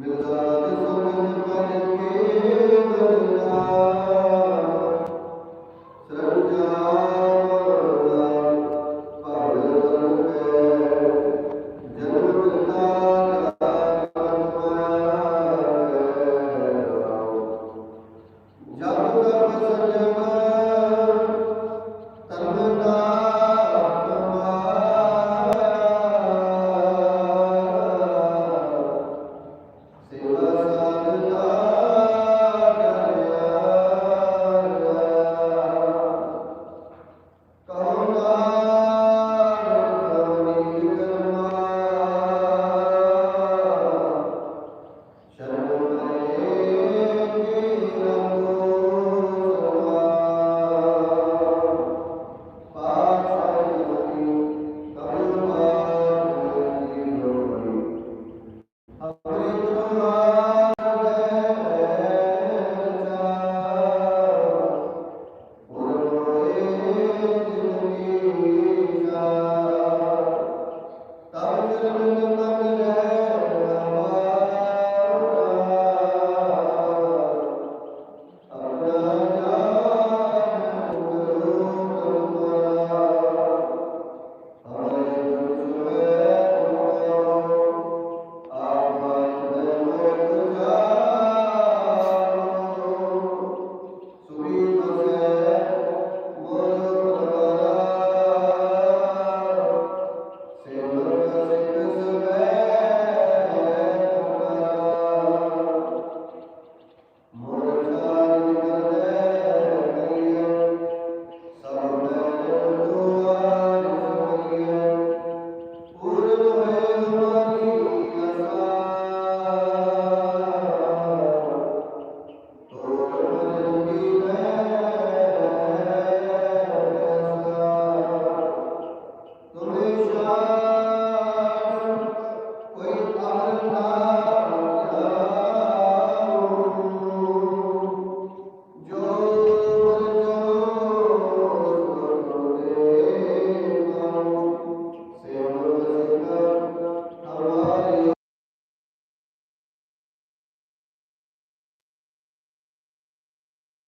ਮਿਲਦਾ ਸੁਮਨ ਬਨ ਕੇ ਬਰਨਾ Deus, Allah.